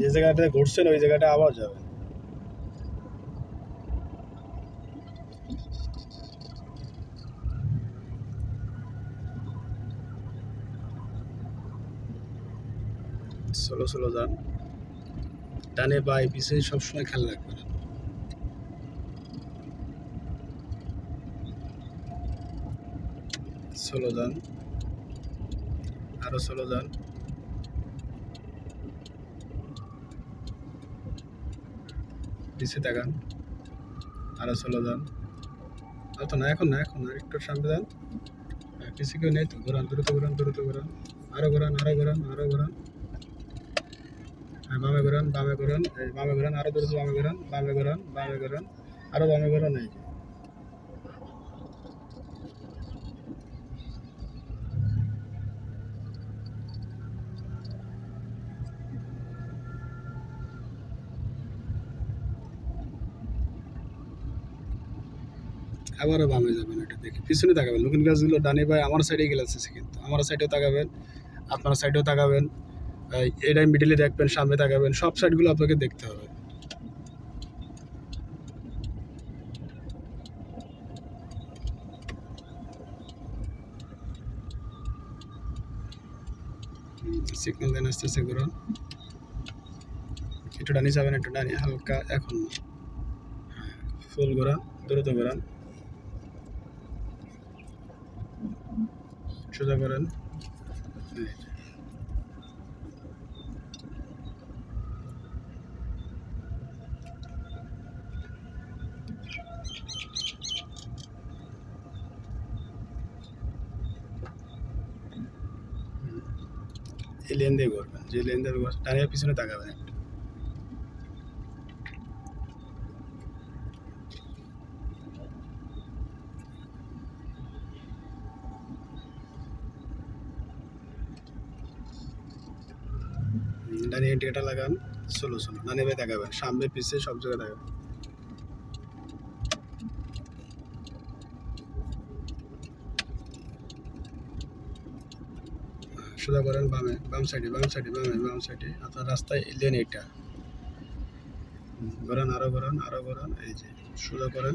যে জায়গাটা ঘুরছেন, ওই জায়গাটা আবার যাবেন স্লো স্লো যান। ডানে বাই পিছিয়ে সবসময় খেয়াল রাখবেন। স্লো যান। আরও স্লো যান। পিছিয়ে দেখান আরও চলে যান। অত না, এখন না, এখন আর একটু সামনে যান পিসি কেউ নেই তো, ঘোরান, দ্রুত ঘোরান দ্রুত ঘোরান। আরও ঘোরান আরও ঘোরান আরও ঘোরান। হ্যাঁ বামে ঘোরান বামে ঘোরান বামে ঘোরান, আরও দ্রুত বামে ঘোরান বামে ঘোরান বামে ঘোরান, আরও বামে ঘোরান, এই আবারও বামে যাবেন এটা দেখে। পিছনে তাকাবেন। লুকিন গাছগুলো ডানে ভাই, আমার সাইডে গেলে আছে কিন্তু। আমার সাইডেও তাকাবেন, আপনার সাইডেও তাকাবেন। এটাই মিডিলে দেখবেন, সামনে তাকাবেন। সব সাইডগুলো আপনাকে দেখতে হবে। সিগন্যাল দেন আস্তে আস্তে একটু ডানি যাবেন, একটু ডানি, হালকা এখন। হ্যাঁ ফুল ঘোরান, দ্রুত ঘোরান। সোজা করেন। এই লেন দিয়ে করবেন যে লেন দিয়ে ঘুরবেন, পিছনে তাকাবেন। ডানে ইন্ডিকেটার লাগান ষোলো ষোলো ডানে ভাই তাকাবেন সামনে পিছিয়ে সব জায়গায় তাকাবেন সোজা করেন বামে, বাম সাইডে বাম সাইডে, বামে, বাম সাইডে, আপনার রাস্তায় লেন এটা ঘোরান, আরও ঘোরান আরও ঘোরান, এই যে, সোজা করেন।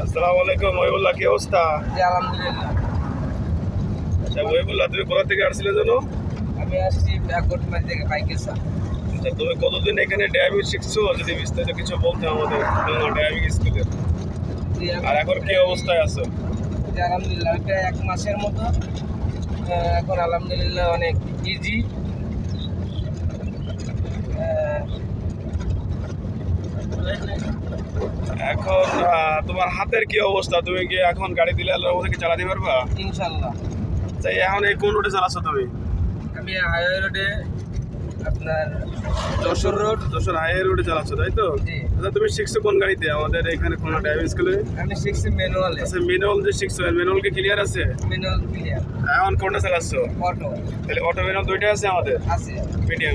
আসসালামু আলাইকুম মহিবুল্লাহ কি অবস্থা? আলহামদুলিল্লাহ। আচ্ছা মহিবুল্লাহ তুমি কোথা থেকে আসছিলে জানো? আমি আসছি ব্যাকওয়ার্ড থেকে বাইকের সাথে আচ্ছা তুমি কতদিন এখানে ড্রাইভিং শিখছো? যদি বিস্তারিত কিছু বলতে আমাদের ড্রাইভিং স্কুলে জি আর এখন কি অবস্থায় আছো? আলহামদুলিল্লাহ প্রায় এক মাসের মতো। এখন আলহামদুলিল্লাহ অনেক ইজি এখন তোমার হাতের কি অবস্থা? তুমি কি এখন গাড়ি দিলে ওদেরকে চালাতে পারবা? ইনশাল্লাহ তাই এখন এই কোন রোডে চালাচ্ছ তুমি? আমি হাইওয়ে রোডে আপনার যশোর রোড যশোর হাইওয়ে রোডে চালাচ্ছ তাই তো? আচ্ছা তুমি শিখছো কোন গাড়িতে? আমাদের এখানে কোনো ড্রাইভিং স্কুলে আমি শিখছি ম্যানুয়ালে আচ্ছা ম্যানুয়াল যে শিখছো ম্যানুয়াল কি ক্লিয়ার আছে? ম্যানুয়াল ক্লিয়ার এখন কোনটা চালাচ্ছ? অটো তাহলে অটো ম্যানুয়াল দুইটা আছে আমাদের? আছে। মিডিয়াম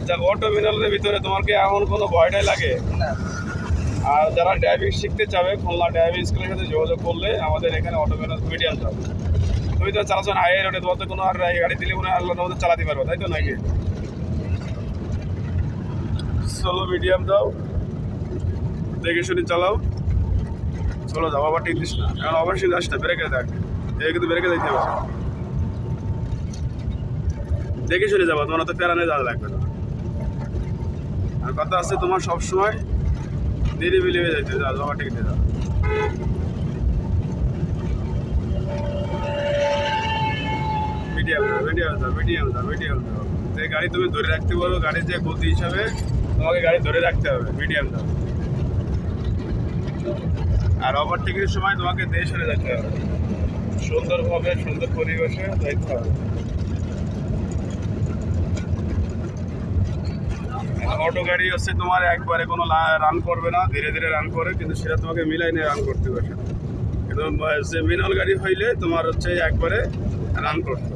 আচ্ছা অটো ম্যানুয়ালের ভিতরে তোমার কি এখন কোনো ভয়টাই লাগে? না। আর যারা ড্রাইভিং শিখতে চাবে খুলনা ড্রাইভিং স্কুলের সাথে যোগাযোগ করলে আমাদের এখানে অটো ম্যানুয়াল মিডিয়াম যাবে তুমি তো চালাচ্ছ হাইওয়ে রোডে তোমার তো কোনো আর গাড়ি দিলে মনে হয় আল্লাহর মধ্যে চালাতে পারব তাই তো নাকি? চলো মিডিয়াম দাও। দেখে শুনে চালাও। চলো যাও, আবার ঠিক দিস না। এখন অবশ্যই যাস না ব্রেকে দেখ এই কিন্তু ব্রেকে দিতে হবে। দেখে শুনে যাব, তোমার তো প্যারানে যাওয়া লাগবে না। আর কথা আছে তোমার সব সময় নিরিবিলি হয়ে যাইতে যাও ঠিক দিয়ে যাও মিডিয়াম দাও। মিডিয়াম দাও মিডিয়াম দাও মিডিয়াম দাও। এই গাড়ি তুমি ধরে রাখতে পারো গাড়ির যে গতি হিসাবে তোমাকে গাড়ি ধরে রাখতে হবে মিডিয়াম দাও আর ওভারটেকের সময় তোমাকে দেশ সরে যেতে হবে। সুন্দরভাবে, সুন্দর পরিবেশে যাইতে হবে। অটো গাড়ি হচ্ছে তোমার একবারে কোনো রান করবে না, ধীরে ধীরে রান করে, কিন্তু সেটা তোমাকে মিলাই নিয়ে রান করতে হবে। কিন্তু যে মিনাল গাড়ি হইলে তোমার হচ্ছে একবারে রান করতো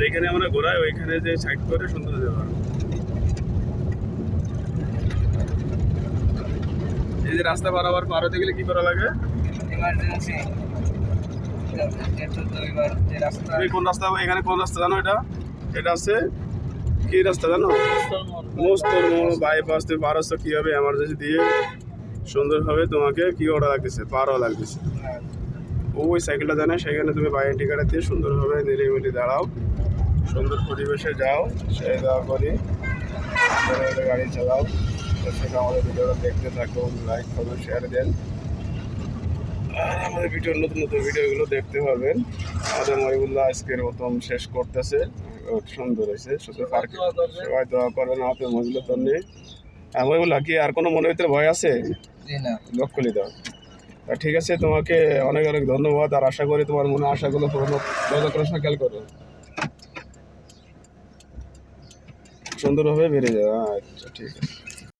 যেখানে আমরা ঘোরাই ওইখানে যে সাইড করে সুন্দর দেওয়া এই যে রাস্তা বারবার পার হতে গেলে কি করা লাগে? ইমার্জেন্সি কোন রাস্তা এখানে কোন রাস্তা জানো এটা? এটা আছে কি রাস্তা জানো? মোস্তর মোড় বাইপাস থেকে পার হচ্ছে কি হবে এমার্জেন্সি দিয়ে সুন্দরভাবে তোমাকে কি করা লাগতেছে? পারও লাগতেছে। ওই সাইকেলটা জানে সেখানে তুমি বাইরে টিকাটা দিয়ে সুন্দরভাবে নিরিবিলি দাঁড়াও। সুন্দর পরিবেশে যাও সেই যাওয়া করি। গাড়ি চালাও। সেটা আমাদের ভিডিওটা দেখতে থাকুন লাইক করুন শেয়ার দেন। আর আমাদের ভিডিওর নতুন নতুন ভিডিওগুলো দেখতে পাবেন। আমাদের মহিবুল্লাহ আজকের প্রথম শেষ করতেছে। সুন্দর হয়েছে শুধু পার্কে। সবাই দোয়া করবেন আমাদের মহিবুল্লাহ তন্নি হ্যাঁ মহিবুল্লাহ কি আর কোনো মনের ভিতরে ভয় আছে? না। লক্ষ্যলি দাও। তা ঠিক আছে তোমাকে অনেক অনেক ধন্যবাদ। আর আশা করি তোমার মনে আশাগুলো পূরণ খেয়াল করো। সুন্দরভাবে বেড়ে যাবে। আচ্ছা ঠিক আছে।